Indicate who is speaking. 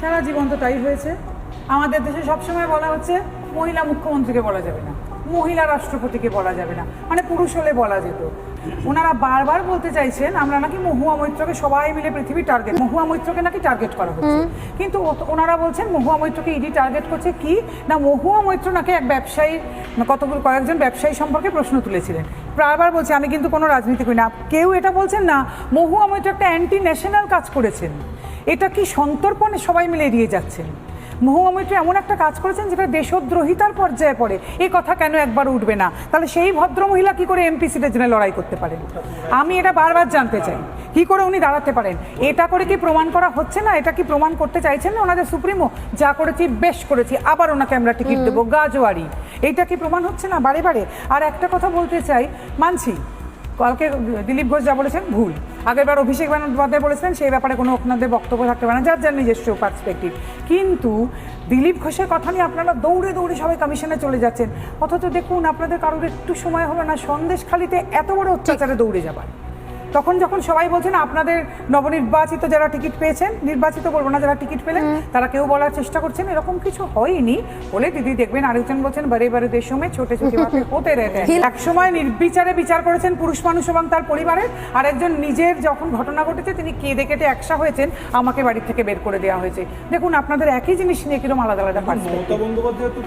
Speaker 1: সারা জীবন তো তাই হয়েছে। আমাদের দেশে সবসময় বলা হচ্ছে মহিলা মুখ্যমন্ত্রীকে বলা যাবে না মহিলা রাষ্ট্রপতিকে বলা যাবে না মানে পুরুষ হলে বলা যেত। ওনারা বারবার বলতে চাইছেন আমরা নাকি মহুয়া মৈত্রকে সবাই মিলে পৃথিবীর টার্গেট মহুয়া মৈত্রকে নাকি টার্গেট করা হচ্ছে। কিন্তু ওনারা বলছেন মহুয়া মৈত্রকে ইডি টার্গেট করছে কি? না মহুয়া মৈত্র নাকি এক ব্যবসায়ী কতগুলো কয়েকজন ব্যবসায়ী সম্পর্কে প্রশ্ন তুলেছিলেন। বারবার বলছে আমি কিন্তু কোনো রাজনীতি করি না। কেউ এটা বলছেন না মহুয়া মৈত্র একটা অ্যান্টি ন্যাশনাল কাজ করেছেন। এটা কি সন্তর্পণে সবাই মিলে এড়িয়ে যাচ্ছেন? মহুয়া মৈত্র এমন একটা কাজ করেছেন যেটা দেশদ্রোহিতার পর্যায়ে পড়ে। এই কথা কেন একবার উঠবে না? তাহলে সেই ভদ্র মহিলা কি করে এমপি সিটের জন্য লড়াই করতে পারেন? আমি এটা বারবার জানতে চাই। কি করে উনি দাঁড়াতে পারেন? এটা করে কি প্রমাণ করা হচ্ছে না? এটা কি প্রমাণ করতে চাইছেন না ওনাদের সুপ্রিমো? যা করেছি বেশ করেছি। আবার ওনাকে আমরা টিকিট দেবো। গাজোয়ারি। এইটা কি প্রমাণ হচ্ছে না? বারে বারে। আর একটা কথা বলতে চাই। মানছি কালকে দিলীপ ঘোষ যা বলেছেন ভুল। আগেরবার অভিষেক বন্দ্যোপাধ্যায় বলেছিলেন, সেই ব্যাপারে কোনো আপনাদের বক্তব্য থাকতে পারে না, যার যার নিজস্ব পার্সপেক্টিভ কিন্তু দিলীপ ঘোষের কথা নিয়ে আপনারা দৌড়ে দৌড়ে সবাই কমিশনে চলে যাচ্ছেন। অথচ দেখুন, আপনাদের কারোর একটু সময় হলো না সন্দেশখালিতে এত বড় অত্যাচারে দৌড়ে যাবার। তখন যখন সবাই বলছেন আপনাদের নবনির্বাচিত যারা টিকিট পেয়েছেন নির্বাচিত বলব না যারা টিকিট পেলেন তারা কেউ বলার চেষ্টা করছেন এরকম কিছু হয়নি বলে দিদি দেখবেন আরেকজন বলছেন বারে বারে দেশ সময় ছোট ছোট হতে রেখে এক সময় নির্বিচারে বিচার করেছেন পুরুষ মানুষ এবং তার পরিবারের। আরেকজন নিজের যখন ঘটনা ঘটেছে তিনি কেঁদে কেটে একসা হয়েছেন আমাকে বাড়ি থেকে বের করে দেওয়া হয়েছে। দেখুন আপনাদের একই জিনিস নিয়ে কীরকম আলাদা আলাদা পার্সপেক্টিভ
Speaker 2: মমতা বন্দ্যোপাধ্যায় তো